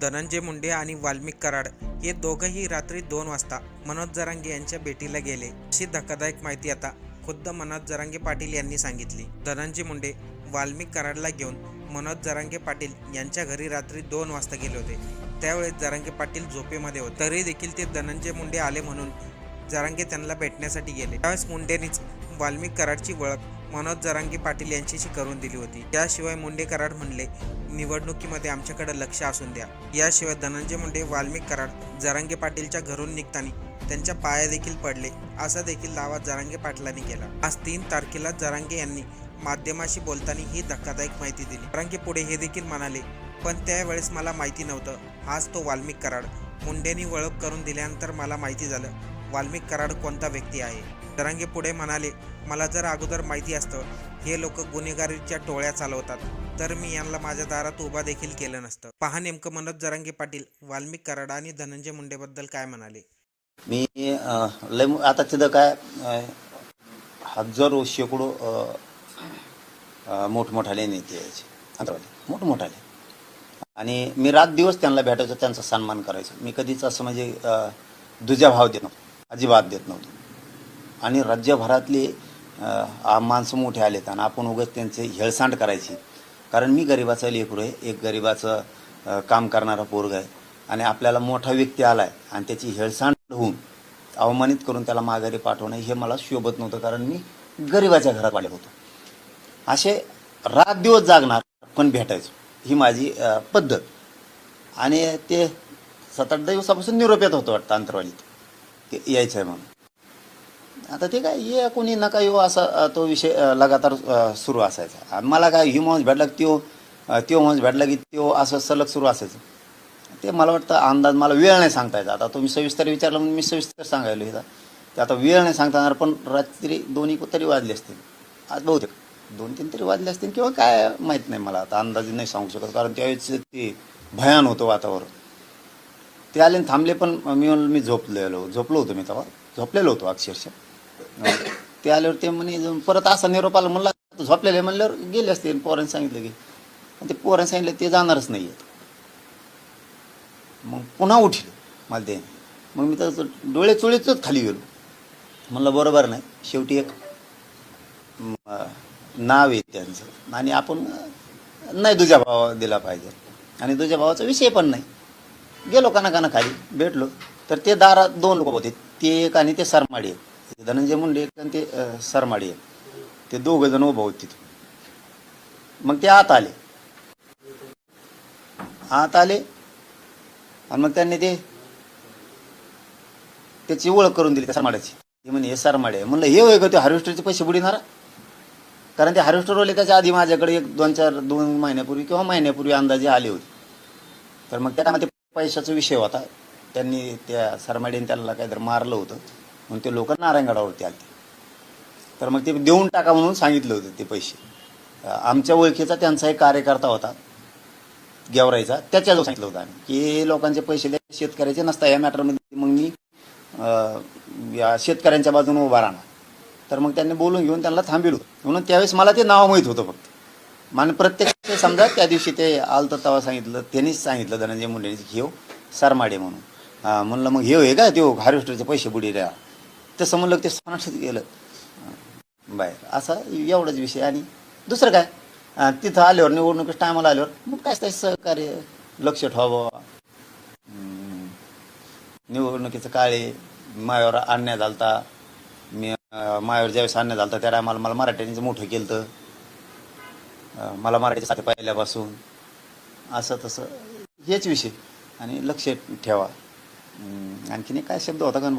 धनंजय मुंडे आणि वाल्मिक कराड हे दोघंही रात्री दोन वाजता मनोज जरांगे यांच्या भेटीला गेले अशी धक्कादायक माहिती आता खुद्द मनोज जरांगे पाटील यांनी सांगितली. धनंजय मुंडे वाल्मिक कराडला घेऊन मनोज जरांगे पाटील यांच्या घरी रात्री दोन वाजता गेले होते. त्यावेळेस जरांगे पाटील झोपेमध्ये होते. तरी देखील ते धनंजय मुंडे आले म्हणून जरांगे त्यांना भेटण्यासाठी गेले. त्यावेळेस मुंडेनीच वाल्मिक कराडची ओळख मनोज जरांगे पाटील यांच्याशी करून दिली होती. त्याशिवाय मुंडे कराड म्हणले निवडणुकीमध्ये आमच्याकडे लक्ष असून द्या. याशिवाय धनंजय मुंडे वाल्मिक कराड जरांगे पाटीलच्या घरून निघताना त्यांच्या पाया देखील पडले असा देखील दावा जरांगे पाटलांनी केला. आज तीन तारखेला जरांगे यांनी माध्यमाशी बोलताना ही धक्कादायक माहिती दिली. जरांगे पुढे हे देखील म्हणाले पण त्यावेळेस मला माहिती नव्हतं. हाच तो वाल्मिक कराड. मुंडेंनी ओळख करून दिल्यानंतर मला माहिती झालं. वाल्मिक कराड कोणता व्यक्ती आहे? जरांगे पुढे म्हणाले मला जर अगोदर माहिती असतं हे लोक गुन्हेगारीच्या टोळ्या चालवतात तर मी यांना माझ्या दारात उभा देखील केलं नसतं. पहा नेमकं मनोज जरांगे पाटील वाल्मिक कराड आणि धनंजय मुंडेबद्दल काय म्हणाले? मी लय आता तिथं काय हजारो शेकडो मोठमोठाले नेते यायचे मोठमोठाले. आणि मी रात दिवस त्यांना भेटायचो त्यांचा सन्मान करायचो. मी कधीच असं म्हणजे दुजा भाव देणं अजिबात देत नव्हतो. आणि राज्यभरातले माणसं मोठे आलेत आणि आपण उगाच त्यांचे हेळसांड करायची. कारण मी गरिबाचं लेकरू आहे एक गरिबाचं काम करणारा पोरग आहे. आणि आपल्याला मोठा व्यक्ती आला आहे आणि त्याची हेळसांड होऊन अवमानित करून त्याला माघारी पाठवणं हे मला शोभत नव्हतं कारण मी गरिबाच्या घरात वाढलो होतो. असे रात दिवस जागणार पण भेटायचो. ही माझी पद्धत. आणि ते सात आठ दिवसापासून निरोप येत वाटतं अंतरवालीत. यायचं आहे म्हणून. आता ते काय ये कोणी नका येऊ असा तो विषय लगातार सुरू असायचा. आणि मला काय ह्यू माणूस भेटला की त्यो त्यो माणूस भेटला की त्यो असं सलग सुरू असायचं. ते मला वाटतं अंदाज मला वेळ नाही सांगता यायचा आता तुम्ही सविस्तर विचारलं म्हणून मी सविस्तर सांगायलो इथं. ते आता वेळ नाही सांगता येणार पण रात्री दोन्ही तरी वाजले असतील. आज बहुतेक दोन तीन तरी वाजले असतील किंवा काय माहीत नाही मला. आता अंदाजे नाही सांगू शकत कारण त्यावेळेस ते भयान होतं वातावरण. ते आले आणि थांबले पण मी म्हणलं मी झोपलेलो झोपलो होतो मी तेव्हा. झोपलेलो होतो अक्षरशः. ते आल्यावर ते म्हणे परत असा निरोप आला. म्हणला झोपलेले आहे." म्हणल्यावर गेले असते. पोरांनी सांगितलं की ते पोरांनी सांगितलं ते जाणारच नाही आहेत. मग पुन्हा उठलो मला ते. मग मी तर डोळे चोळीतच खाली गेलो. म्हणलं बरोबर नाही. शेवटी एक नाव आहे त्यांचं. आणि आपण नाही तुझ्या भावा दिला पाहिजे. आणि तुझ्या भावाचा विषय पण नाही. गेलो काना काना खाली भेटलो. तर ते दारात दोन लोक होते ते एक आणि ते सरमाडी. एक धनंजय मुंडे एक आणि ते सरमाडी एक. ते दोघं जण उभं होते तिथून मग ते आत आले. आत आले. आणि मग त्यांनी ते त्याची ओळख करून दिली त्या सरमाड्याची. ते म्हणे हे सरमाडे आहे. म्हणलं हे होय का ते हार्वेस्टरचे पैसे बुडीनारा कारण ते हार्वेस्टरवाले त्याच्या आधी माझ्याकडे एक दोन चार दोन महिन्यापूर्वी किंवा महिन्यापूर्वी अंदाजे आले होते. तर मग त्यामध्ये पैशाचा विषय होता. त्यांनी त्या सरमाडीने त्यांना काहीतरी मारलं होतं. म्हणून ते लोक नारायणगडावरती आले. तर मग ते देऊन टाका म्हणून सांगितलं होतं ते पैसे. आमच्या ओळखीचा त्यांचा एक कार्यकर्ता होता गेवरायचा त्याच्याजवळ सांगितलं होतं आम्ही की हे लोकांचे पैसे द्या शेतकऱ्याचे नसता या मॅटरमध्ये मग मी या शेतकऱ्यांच्या बाजूने उभा राहणार. तर मग त्यांनी बोलून घेऊन त्यांना थांबिलो म्हणून त्यावेळेस मला ते नाव माहीत होतं फक्त. मान प्रत्येक समजा त्या दिवशी ते आलतं तेव्हा सांगितलं त्यांनीच सांगितलं धनंजय मुंडेने घेऊ सरमाडे म्हणून. म्हणलं मग हे का देऊ हार्वेस्टरचे पैसे बुडी द्या तसं म्हणलं ते सणासच गेलं. बाहेर असा एवढाच विषय. आणि दुसरं काय? तिथं आल्यावर निवडणुकीस टायमाला आल्यावर मग काय काय सहकार्य लक्ष ठेवावं. निवडणुकीचं काळे मायावर आणण्यात आलता मी मायावर ज्यावेळेस आणण्यात आलता त्या टायमाला मला मराठ्यांचं मोठं केलं तर मला मराठीचे साथी पहिल्यापासून असं तसं हेच विषय. आणि लक्ष ठेवा. आणखीन एक काय शब्द होता का